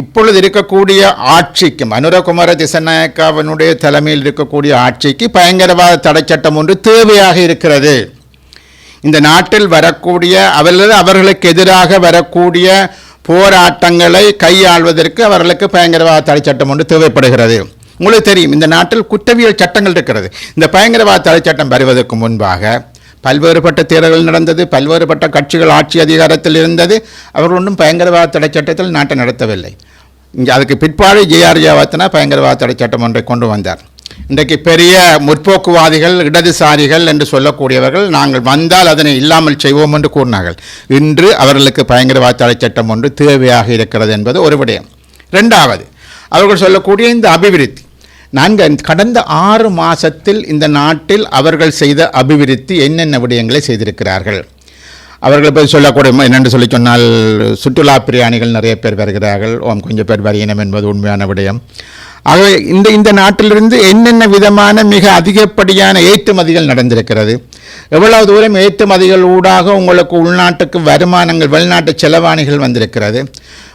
இப்பொழுது இருக்கக்கூடிய ஆட்சிக்கும் அனுரகுமார திசநாயக்காவினுடைய தலைமையில் இருக்கக்கூடிய ஆட்சிக்கு பயங்கரவாத தடைச்சட்டம் ஒன்று தேவையாக இருக்கிறது. இந்த நாட்டில் வரக்கூடிய அவர்களது அவர்களுக்கு எதிராக வரக்கூடிய போராட்டங்களை கையாள்வதற்கு அவர்களுக்கு பயங்கரவாத தடைச்சட்டம் ஒன்று தேவைப்படுகிறது. உங்களுக்கு தெரியும் இந்த நாட்டில் குற்றவியல் சட்டங்கள் இருக்கிறது. இந்த பயங்கரவாத தடைச்சட்டம் வருவதற்கு முன்பாக பல்வேறுபட்ட தேர்தல்கள் நடந்தது பல்வேறுபட்ட கட்சிகள் ஆட்சி அதிகாரத்தில் இருந்தது. அவர்கள் ஒன்றும் பயங்கரவாத தடை சட்டத்தில் நாட்டை நடத்தவில்லை. இங்கே அதுக்கு பிற்பாடு ஜேஆர் ஜாவத்தனா பயங்கரவாத தடை சட்டம் ஒன்றை கொண்டு வந்தார். இன்றைக்கு பெரிய முற்போக்குவாதிகள் இடதுசாரிகள் என்று சொல்லக்கூடியவர்கள் நாங்கள் வந்தால் அதனை இல்லாமல் செய்வோம் என்று கூறினார்கள். இன்று அவர்களுக்கு பயங்கரவாத தடை சட்டம் ஒன்று தேவையாக இருக்கிறது என்பது ஒரு விடயம். ரெண்டாவது அவர்கள் சொல்லக்கூடிய இந்த அபிவிருத்தி நான்கு கடந்த ஆறு மாதத்தில் இந்த நாட்டில் அவர்கள் செய்த அபிவிருத்தி என்னென்ன விடயங்களை செய்திருக்கிறார்கள்? அவர்கள் பற்றி சொல்லக்கூடிய என்னென்று சொல்லி சொன்னால் சுற்றுலா பிரயாணிகள் நிறைய பேர் வருகிறார்கள். ஓம் கொஞ்சம் பேர் வரையினம் என்பது உண்மையான விடயம். ஆகவே இந்த இந்த நாட்டிலிருந்து என்னென்ன விதமான மிக அதிகப்படியான ஏற்றுமதிகள் நடந்திருக்கிறது? எவ்வளவு தூரம் ஏற்றுமதிகள் ஊடாக உங்களுக்கு உள்நாட்டுக்கு வருமானங்கள் வெளிநாட்டு செலவாணிகள் வந்திருக்கிறது?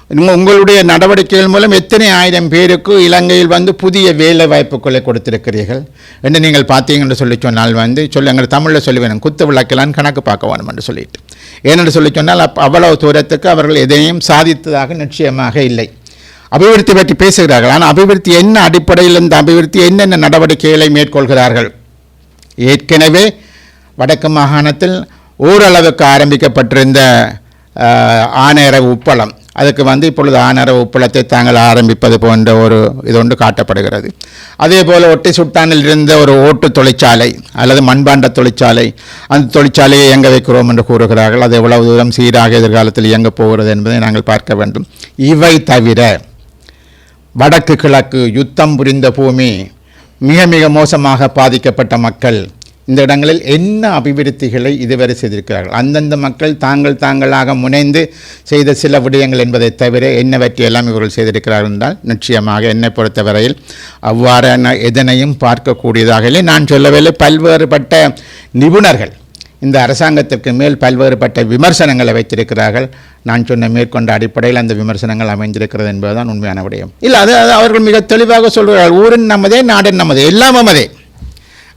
உங்களுடைய நடவடிக்கைகள் மூலம் எத்தனை ஆயிரம் பேருக்கு இலங்கையில் வந்து புதிய வேலை வாய்ப்புகளை கொடுத்திருக்கிறீர்கள்? என்று நீங்கள் பார்த்தீங்கன்னு சொல்லி சொன்னால் வந்து சொல்லி எங்கள் தமிழில் சொல்லி வேணும். குத்து விளக்கலான்னு கணக்கு பார்க்க வேணும் என்று சொல்லிட்டு. ஏனென்று சொல்லி சொன்னால் அப் அவ்வளவு தூரத்துக்கு அவர்கள் எதையும் சாதித்ததாக நிச்சயமாக இல்லை. அபிவிருத்தி பற்றி பேசுகிறார்கள். ஆனால் அபிவிருத்தி என்ன அடிப்படையில் இந்த அபிவிருத்தி என்னென்ன நடவடிக்கைகளை மேற்கொள்கிறார்கள்? ஏற்கனவே வடக்கு மாகாணத்தில் ஓரளவுக்கு ஆரம்பிக்கப்பட்டிருந்த ஆஹ், உப்பளம். அதுக்கு வந்து இப்பொழுது ஆனர உப்பளத்தை தாங்கள் ஆரம்பிப்பது போன்ற ஒரு இது ஒன்று காட்டப்படுகிறது. அதே போல் ஒட்டி சுட்டானில் இருந்த ஒரு ஓட்டு தொழிற்சாலை அல்லது மண்பாண்ட தொழிற்சாலை அந்த தொழிற்சாலையை இயங்க வைக்கிறோம் என்று கூறுகிறார்கள். அது எவ்வளவு தூரம் சீராக எதிர்காலத்தில் இயங்கப் போகிறது என்பதை நாங்கள் பார்க்க வேண்டும். இவை தவிர வடக்கு கிழக்கு யுத்தம் புரிந்த பூமி மிக மிக மோசமாக பாதிக்கப்பட்ட மக்கள் இந்த இடங்களில் என்ன அபிவிருத்திகளை இதுவரை செய்திருக்கிறார்கள்? அந்தந்த மக்கள் தாங்கள் தாங்களாக முனைந்து செய்த சில விடயங்கள் என்பதை தவிர என்னவற்றையெல்லாம் இவர்கள் செய்திருக்கிறார்கள் என்றால் நிச்சயமாக என்னை பொறுத்தவரையில் அவ்வாறான எதனையும் பார்க்கக்கூடியதாக இல்லை நான் சொல்லவில்லை. பல்வேறுபட்ட நிபுணர்கள் இந்த அரசாங்கத்திற்கு மேல் பல்வேறுபட்ட விமர்சனங்களை வைத்திருக்கிறார்கள். நான் சொன்ன மேற்கொண்ட அடிப்படையில் அந்த விமர்சனங்கள் அமைந்திருக்கிறது என்பதுதான் உண்மையான விடயம். இல்லை அது அவர்கள் மிக தெளிவாக சொல்கிறார்கள். ஊரின் நமதே நாடன் நமதே எல்லாம் நமதே.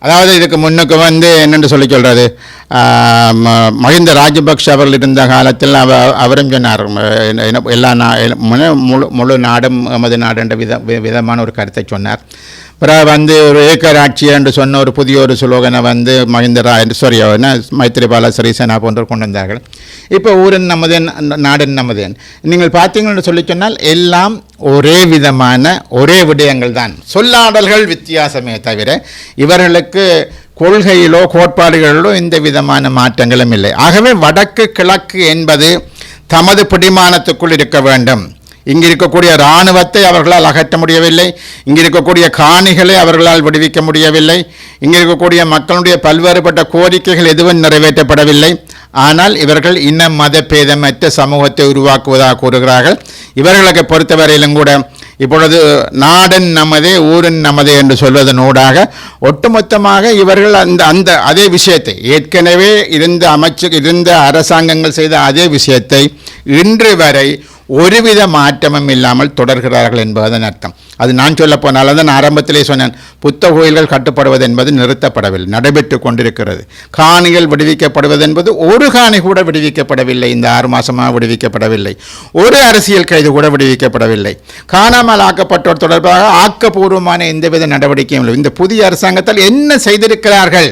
அதாவது இதுக்கு முன்னுக்கு வந்து என்னென்று சொல்லி சொல்கிறது மஹிந்த ராஜபக்ஷ அவர்கள் இருந்த காலத்தில் அவ அவரும் சொன்னார். என்ன- எல்லா நா முழு- முழு முழு நாடும் எமது நாடு என்ற வித வி- விதமான ஒரு கருத்தை சொன்னார். பிறகு வந்து ஒரு ஏக்கராட்சி என்று சொன்ன ஒரு புதிய ஒரு சுலோகனை வந்து மஹிந்தரா சாரி என்ன? மைத்திரிபால சிறிசேனா போன்றோர் கொண்டு வந்தார்கள். இப்போ ஊரன் நமதேன் நாடன் நமதேன் நீங்கள் பார்த்தீங்கன்னு சொல்லி சொன்னால் எல்லாம் ஒரே விதமான ஒரே விடயங்கள் தான். சொல்லாடல்கள் வித்தியாசமே தவிர இவர்களுக்கு கொள்கையிலோ கோட்பாடுகளிலோ எந்த விதமான மாற்றங்களும் இல்லை. ஆகவே வடக்கு கிழக்கு என்பது தமது பிடிமானத்துக்குள் இருக்க வேண்டும். இங்கு இருக்கக்கூடிய இராணுவத்தை அவர்களால் அகற்ற முடியவில்லை. இங்கு இருக்கக்கூடிய காணிகளை அவர்களால் விடுவிக்க முடியவில்லை. இங்கு இருக்கக்கூடிய மக்களுடைய பல்வேறுபட்ட கோரிக்கைகள் எதுவும் நிறைவேற்றப்படவில்லை. ஆனால் இவர்கள் இன்னும் மதபேதமற்ற சமூகத்தை உருவாக்குவதாக கூறுகிறார்கள். இவர்களுக்கு பொறுத்தவரையிலும் கூட இப்பொழுது நாடன் நமதே ஊரின் நமதே என்று சொல்வதனூடாக ஒட்டுமொத்தமாக இவர்கள் அந்த அந்த அதே விஷயத்தை ஏற்கனவே இருந்த அமைச்சு இருந்த அரசாங்கங்கள் செய்த அதே விஷயத்தை இன்று வரை ஒருவித மாற்றமும் இல்லாமல் தொடர்கிறார்கள் என்பதன் அர்த்தம். அது நான் சொல்ல போனால் தான் ஆரம்பத்திலே சொன்னேன் புத்த கோயில்கள் கட்டுப்படுவது என்பது நிறுத்தப்படவில்லை நடைபெற்று கொண்டிருக்கிறது. காணிகள் விடுவிக்கப்படுவது என்பது ஒரு காணி கூட விடுவிக்கப்படவில்லை இந்த ஆறு மாதமாக விடுவிக்கப்படவில்லை. ஒரு அரசியல் கைது கூட விடுவிக்கப்படவில்லை. காணாமல் ஆக்கப்பட்டோர் தொடர்பாக ஆக்கப்பூர்வமான எந்தவித நடவடிக்கையும் இல்லை. இந்த புதிய அரசாங்கத்தால் என்ன செய்திருக்கிறார்கள்?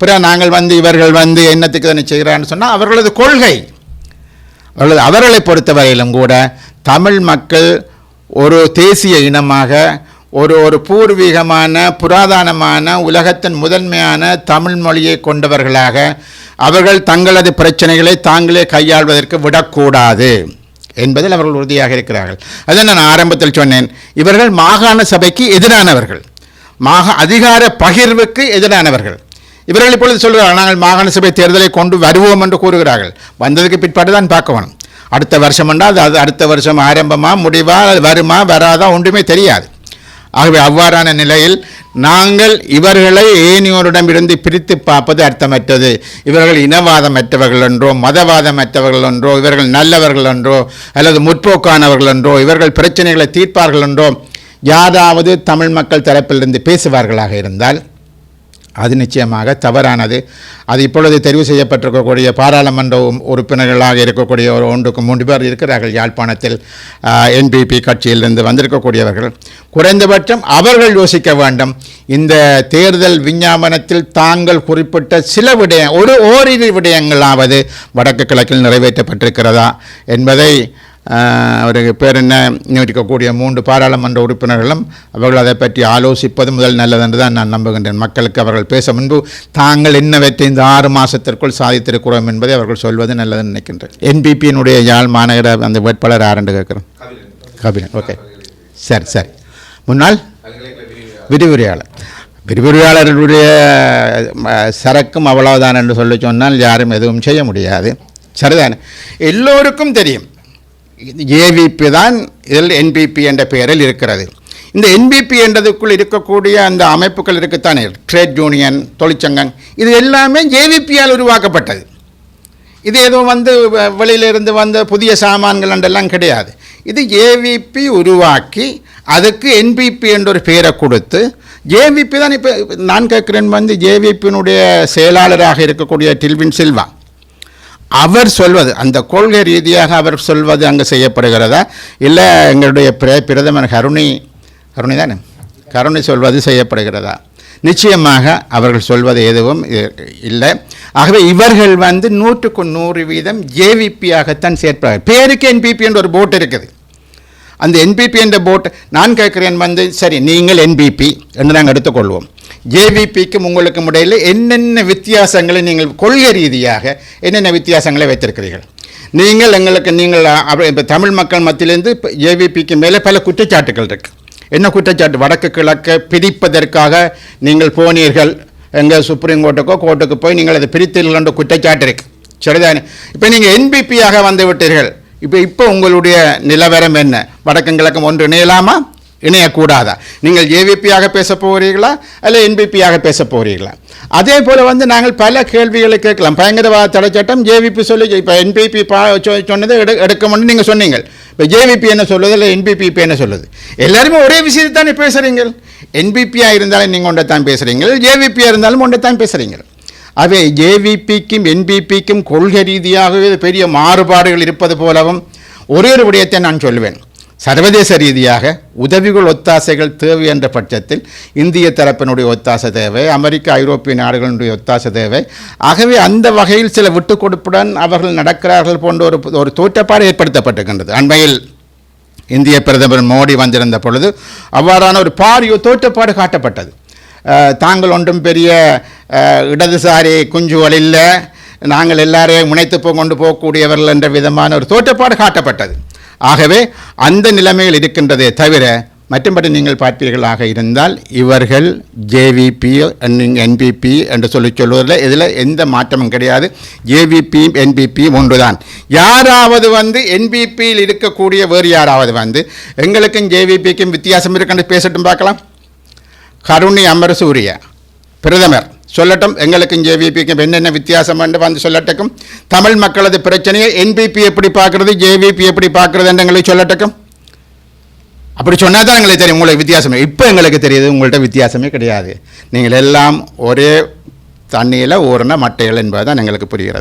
பிற நாங்கள் வந்து இவர்கள் வந்து என்னத்துக்கு தானே செய்கிறான்னு சொன்னால் அவர்களது கொள்கை. அல்லது அவர்களை பொறுத்தவரையிலும் கூட தமிழ் மக்கள் ஒரு தேசிய இனமாக ஒரு ஒரு பூர்வீகமான புராதனமான உலகத்தின் முதன்மையான தமிழ் மொழியை கொண்டவர்களாக அவர்கள் தங்களது பிரச்சனைகளை தாங்களே கையாள்வதற்கு விடக்கூடாது என்பதில் அவர்கள் உறுதியாக இருக்கிறார்கள். அதை நான் ஆரம்பத்தில் சொன்னேன்? இவர்கள் மாகாண சபைக்கு எதிரானவர்கள். மாக அதிகார பகிர்வுக்கு எதிரானவர்கள். இவர்கள் இப்பொழுது சொல்கிறார்கள் நாங்கள் மாகாண சபை தேர்தலை கொண்டு வருவோம் என்று கூறுகிறார்கள். வந்ததுக்கு பிற்பாடு தான் பார்க்க வேணும் அடுத்த வருஷம் என்றால் அது அடுத்த வருஷம் ஆரம்பமாக முடிவா வருமா வராதா ஒன்றுமே தெரியாது. ஆகவே அவ்வாறான நிலையில் நாங்கள் இவர்களை ஏனியோரிடமிருந்து பிரித்து பார்ப்பது அர்த்தமற்றது. இவர்கள் இனவாதமற்றவர்கள் என்றோ மதவாதமற்றவர்கள் என்றோ இவர்கள் நல்லவர்கள் என்றோ அல்லது முற்போக்கானவர்கள் என்றோ இவர்கள் பிரச்சனைகளை தீர்ப்பார்கள் என்றோ யாராவது தமிழ் மக்கள் தரப்பிலிருந்து பேசுவார்களாக இருந்தால் அது நிச்சயமாக தவறானது. அது இப்பொழுது தெரிவு செய்யப்பட்டிருக்கக்கூடிய பாராளுமன்ற உறுப்பினர்களாக இருக்கக்கூடிய ஒரு ஒன்றுக்கு மூன்று பேர் இருக்கிறார்கள். யாழ்ப்பாணத்தில் என்பிபி கட்சியிலிருந்து வந்திருக்கக்கூடியவர்கள். குறைந்தபட்சம் அவர்கள் யோசிக்க வேண்டும். இந்த தேர்தல் விஞ்ஞாபனத்தில் தாங்கள் குறிப்பிட்ட சில விடய ஒரு ஓரிரு விடயங்களாவது வடக்கு கிழக்கில் நிறைவேற்றப்பட்டிருக்கிறதா என்பதை அவருக்கு பேர் என்ன? இன்னும் இருக்கக்கூடிய மூன்று பாராளுமன்ற உறுப்பினர்களும் அவர்கள் அதை பற்றி ஆலோசிப்பது முதல் நல்லதென்று தான் நான் நம்புகின்றேன். மக்களுக்கு அவர்கள் பேச முன்பு தாங்கள் என்னவற்றை இந்த ஆறு மாதத்திற்குள் சாதித்திருக்கிறோம் என்பதை அவர்கள் சொல்வது நல்லதுன்னு நினைக்கின்றேன். என்பிபியினுடைய யாழ் மாநகர அந்த வேட்பாளர் ஆரண்டு கேட்குறோம்? கபிலன். ஓகே சரி சரி. முன்னாள் விரிவுரையாளர். விரிவுரையாளருடைய சரக்கும் அவ்வளவுதான் என்று சொல்லி சொன்னால் யாரும் எதுவும் செய்ய முடியாது. சரிதானே? எல்லோருக்கும் தெரியும். ஏவிபி தான் இதில் என்பிபி என்ற பெயரில் இருக்கிறது. இந்த என்பிபி என்றதுக்குள் இருக்கக்கூடிய அந்த அமைப்புகள் இருக்குத்தானே. ட்ரேட் யூனியன் தொழிற்சங்கம் இது எல்லாமே ஏவிபியால் உருவாக்கப்பட்டது. இது எதுவும் வந்து வ- வெளியிலிருந்து வந்த புதிய சாமான்கள் என்றெல்லாம் கிடையாது. இது ஏவிபி உருவாக்கி அதுக்கு என்பிபி என்ற ஒரு பெயரை கொடுத்து ஜேவிபி தான் இப்போ நான் கேட்குறேன் வந்து ஜேவிபியினுடைய செயலாளராக இருக்கக்கூடிய டில்வின் சில்வா. அவர் சொல்வது அந்த கொள்கை ரீதியாக அவர் சொல்வது அங்கே செய்யப்படுகிறதா? இல்லை எங்களுடைய பிர- பிரதமர் கருணை கருணை தானே? கருணை சொல்வது செய்யப்படுகிறதா? நிச்சயமாக அவர்கள் சொல்வது எதுவும் இல்லை. ஆகவே இவர்கள் வந்து நூற்றுக்கு நூறு வீதம் ஜேவிபியாகத்தான் சேர்ப்பார்கள் பேருக்கு என்பிபி என்ற ஒரு போட் இருக்குது. அந்த என்பிபி என்ற போட் நான் கேட்குறேன் வந்து சரி நீங்கள் என்பிபி என்று நாங்கள் எடுத்துக்கொள்வோம். ஜேவிபிக்கும் உங்களுக்கும் இடையில் என்னென்ன வித்தியாசங்களை நீங்கள் கொள்கை ரீதியாக என்னென்ன வித்தியாசங்களை வைத்திருக்கிறீர்கள்? நீங்கள் எங்களுக்கு நீங்கள் இப்போ தமிழ் மக்கள் மத்தியிலேருந்து இப்போ ஜேவிபிக்கு மேலே பல குற்றச்சாட்டுகள் இருக்குது என்ன குற்றச்சாட்டு? வடக்கு கிழக்கை பிரிப்பதற்காக நீங்கள் போனீர்கள். எங்கள் சுப்ரீம் கோர்ட்டுக்கோ கோர்ட்டுக்கு போய் நீங்கள் அதை பிரித்தீர்கள் என்ற குற்றச்சாட்டு இருக்கு. சரிதானே? இப்போ நீங்கள் என்பிபியாக வந்து விட்டீர்கள். இப்போ இப்போ உங்களுடைய நிலவரம் என்ன? வடக்கும் கிழக்கம் ஒன்று இணையலாமா? இணையக்கூடாதா? நீங்கள் ஏவிபியாக பேச போகிறீர்களா? அல்ல என்பிபியாக பேச போகிறீர்களா? அதே போல் வந்து நாங்கள் பல கேள்விகளை கேட்கலாம். பயங்கரவாத தடை சட்டம் ஜேவிபி சொல்லி இப்போ என்பிபி பா சொ- சொன்னதை எடு எடுக்கணும்னு நீங்கள் சொன்னீங்க இப்போ ஜேவிபி என்ன சொல்லுது? இல்லை என்பிபி இப்போ என்ன சொல்லுது? எல்லாருமே ஒரே விஷயத்தை தானே பேசுகிறீங்க என்பிபியாக இருந்தாலும் நீங்கள் ஒன்றை தான் பேசுகிறீங்க ஜேவிபியாக இருந்தாலும் ஒன்றை தான் பேசுகிறீங்க அவை ஜேவிபிக்கும் என்பிபிக்கும் கொள்கை ரீதியாகவே பெரிய மாறுபாடுகள் இருப்பது போலவும் ஒரே ஒரு விடயத்தை நான் சொல்லுவேன் சர்வதேச ரீதியாக உதவிகள் ஒத்தாசைகள் தேவை என்ற பட்சத்தில் இந்திய தரப்பினுடைய ஒத்தாசை தேவை அமெரிக்க ஐரோப்பிய நாடுகளுடைய ஒத்தாசை தேவை. ஆகவே அந்த வகையில் சில விட்டுக் கொடுப்புடன் அவர்கள் நடக்கிறார்கள் போன்ற ஒரு ஒரு தோற்றப்பாடு ஏற்படுத்தப்பட்டிருக்கின்றது. அண்மையில் இந்திய பிரதமர் மோடி வந்திருந்த பொழுது அவ்வாறான ஒரு பாரிய தோற்றப்பாடு காட்டப்பட்டது. தாங்கள் ஒன்றும் பெரிய இடதுசாரி குஞ்சுகள் இல்லை நாங்கள் எல்லாரையும் முனைத்து கொண்டு போகக்கூடியவர்கள் என்ற விதமான ஒரு தோற்றப்பாடு காட்டப்பட்டது. ஆகவே அந்த நிலைமையில் இருக்கின்றதே தவிர மற்றும்படி நீங்கள் பார்ப்பீர்களாக இருந்தால் இவர்கள் ஜேவிபி என்பிபி என்று சொல்லி சொல்வதில் இதில் எந்த மாற்றமும் கிடையாது. ஜேவிபியும் என்பிபியும் ஒன்றுதான். யாராவது வந்து என்பிபியில் இருக்கக்கூடிய வேறு யாராவது வந்து எங்களுக்கும் ஜேவிபிக்கும் வித்தியாசம் இருக்குன்னு பேசட்டும் பார்க்கலாம். கருணை அமரசூரிய பிரதமர். சொல்லட்டும் எங்களுக்கும் ஜேவிபிக்கும் என்னென்ன வித்தியாசம் என்று வந்து சொல்லட்டுக்கும் தமிழ் மக்களது பிரச்சனையை என்பிபி எப்படி பார்க்கறது ஜேவிபி எப்படி பார்க்கறது என்று எங்களுக்கு சொல்லட்டக்கும் அப்படி சொன்னால் தான் எங்களுக்கு தெரியும் உங்களுக்கு வித்தியாசமே. இப்போ எங்களுக்கு தெரியுது உங்கள்கிட்ட வித்தியாசமே கிடையாது. நீங்கள் எல்லாம் ஒரே தண்ணியில் ஊறின மட்டைகள் என்பது தான் எங்களுக்கு புரிகிறது.